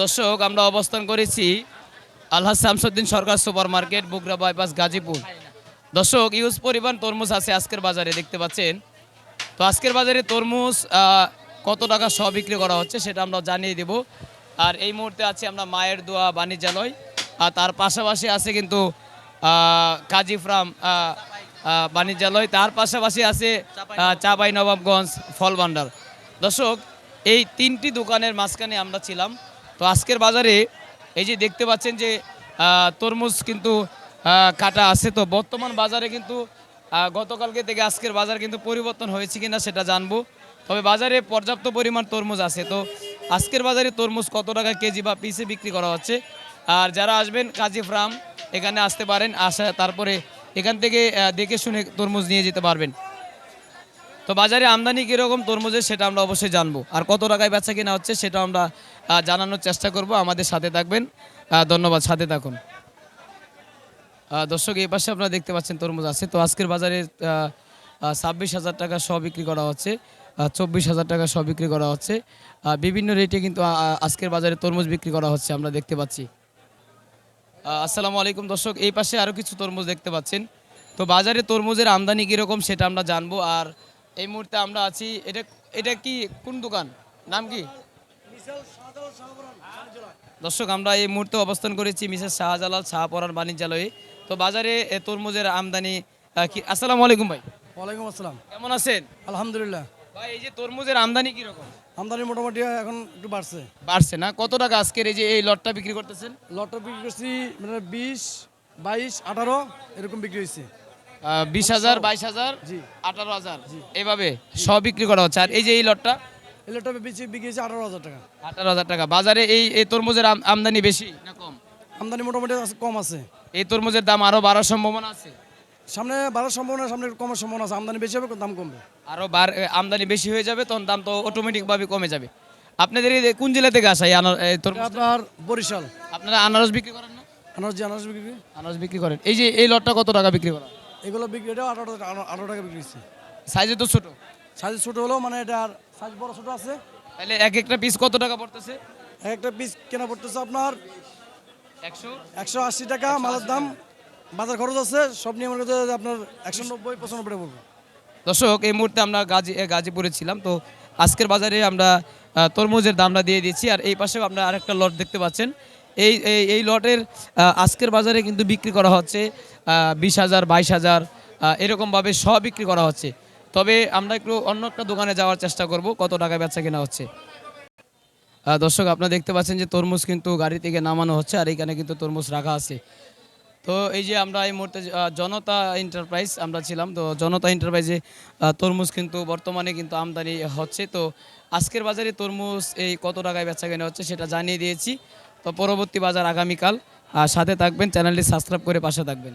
দর্শক, আমরা অবস্থান করেছি Allah Shamsuddin Sarkar super market Bogra bypass, Gazipur. দর্শক, ইউজ পরিমাণ তরমুজ আছে আজকের বাজারে, দেখতে পাচ্ছেন। তো আজকের বাজারে তরমুজ কত টাকা সহ বিক্রি করা হচ্ছে সেটা আমরা জানিয়ে দেব। আর এই মুহূর্তে আছে আমরা মায়ের দোয়া বাণিজ্যালয়, আর তার পাশাপাশি আছে কিন্তু কাজী ফার্ম বাণিজ্যালয়। তার পাশাপাশি আছে চাপাই নবাবগঞ্জ ফল ভান্ডার দর্শক, এই তিনটি দোকানের মাঝখানে আমরা ছিলাম। তো আজকের বাজারে এই যে দেখতে পাচ্ছেন যে তরমুজ কিন্তু কাটা আছে। তো বর্তমান বাজারে কিন্তু গতকালকে থেকে আজকের বাজার কিন্তু পরিবর্তন হয়েছে কিনা সেটা জানব। তবে বাজারে পর্যাপ্ত পরিমাণ তরমুজ আছে। তো আজকের বাজারে তরমুজ কত টাকা কেজি বা পিসে বিক্রি করা হচ্ছে? আর যারা আসবেন কাজী ফার্ম, এখানে আসতে পারেন, আসা তারপরে এখান থেকে দেখে শুনে তরমুজ নিয়ে যেতে পারবেন। তো বাজারে আমদানি কীরকম তরমুজের সেটা আমরা অবশ্যই জানব। আর কত টাকায় বেচা কিনা হচ্ছে সেটা আমরা জানানোর চেষ্টা করব। আমাদের সাথে থাকবেন। ধন্যবাদ, সাথে থাকুন। দর্শক, এই পাশে আপনারা দেখতে পাচ্ছেন তরমুজ আছে। তো আজকের বাজারে ছাব্বিশ হাজার টাকা সহ বিক্রি করা হচ্ছে। চব্বিশ হাজার টাকা সহ বিক্রি করা হচ্ছে। বিভিন্ন রেটে কিন্তু আজকের বাজারে তরমুজ বিক্রি করা হচ্ছে, আমরা দেখতে পাচ্ছি। আসসালামু আলাইকুম দর্শক, এই পাশে আরও কিছু তরমুজ দেখতে পাচ্ছেন। তো বাজারে তরমুজের আমদানি কীরকম সেটা আমরা জানব। আর এই মুহূর্তে আমরা আছি এটা এটা কি কোন দোকান? নাম কি? দর্শক আমরা এই মুহূর্তে অবস্থান করেছি মিসেস শাহজালাল শাহপরান বাণিজ্যালয়ে। তো বাজারে তরমুজের আমদানি কি? আসসালামু আলাইকুম ভাই। ওয়ালাইকুম আসসালাম। কেমন আছেন? আলহামদুলিল্লাহ। ভাই এই যে তরমুজের আমদানি কীরকম আমদানি মোটামুটি এখন একটু বাড়ছে। বাড়ছে না? কত টাকা আজকের এই যে এই লটটা বিক্রি করতেছেন? লটটা বিক্রি করছি মানে বিশ বাইশ আঠারো এরকম বিক্রি হয়েছে। বিশ হাজার বাইশ হাজার আঠারো হাজার এইভাবে সব বিক্রি করা হচ্ছে। আর এই যে এই লটটা? এই লটটা বিক্রি হয়েছে আঠারো হাজার টাকা। আঠারো হাজার টাকা। বাজারে এই এই তরমুজের আমদানি বেশি না কম? আমদানি মোটামুটি কম আছে। এই তরমুজের দাম আরও বাড়ার সম্ভাবনা আছে? সামনে বাড়ার সম্ভাবনা সামনে একটু কমার সম্ভাবনা আছে। আমদানি বেশি হবে দাম কমবে। আরও বার আমদানি বেশি হয়ে যাবে তখন দাম তো অটোমেটিক ভাবে কমে যাবে। আপনাদের কোন জেলা থেকে আসা এই আনার- তরমুজ? আপনার বরিশাল। আপনারা আনারস বিক্রি করেন না? আনারস আনারস বিক্রি আনারস বিক্রি করেন। এই যে এই লটটা কত টাকা বিক্রি করা এগুলো বিক্রি এটা আঠারো আঠারো- আঠারো টাকা বিক্রি হচ্ছে সাইজে তো ছোট। সাইজ ছোটো হলেও মানে এটার সাইজ বড় ছোটো আছে। তাহলে এক একটা পিস কত টাকা পড়তেছে? এক একটা পিস কেনা পড়তেছে আপনার একশো? একশো আশি টাকা মালের দাম। বাজার খরচ আছে সব নিয়ে মনে করতে আপনার একশো নব্বই পঁচানব্বই টাকা পড়বে। দর্শক এই মুহূর্তে আমরা গাজী গাজীপুরে ছিলাম তো আজকের বাজারে আমরা তরমুজের দামটা দিয়ে দিচ্ছি আর এই পাশেও আমরা আরেকটা লট দেখতে পাচ্ছেন। এই, এই- লটের আজকের বাজারে কিন্তু বিক্রি করা হচ্ছে বিশ হাজার, বাইশ হাজার এরকমভাবে সব বিক্রি করা হচ্ছে। তবে আমরা একটু অন্য একটা দোকানে যাওয়ার চেষ্টা করব, কত টাকা বেচা কেনা হচ্ছে। দর্শক, আপনারা দেখতে পাচ্ছেন যে তরমুজ কিন্তু গাড়ি থেকে নামানো হচ্ছে, আর এখানে কিন্তু তরমুজ রাখা আছে। তো এই যে আমরা এই মুহূর্তে জনতা এন্টারপ্রাইজ আমরা ছিলাম, তো জনতা এন্টারপ্রাইজে তরমুজ কিন্তু বর্তমানে কিন্তু আমদানি হচ্ছে। তো আজকের বাজারে তরমুজ এই কত টাকায় বেচা কেনা হচ্ছে সেটা জানিয়ে দিয়েছি। তো পরবর্তী বাজার আগামীকাল সাথে থাকবেন চ্যানেলটি সাবস্ক্রাইব করে পাশে থাকবেন।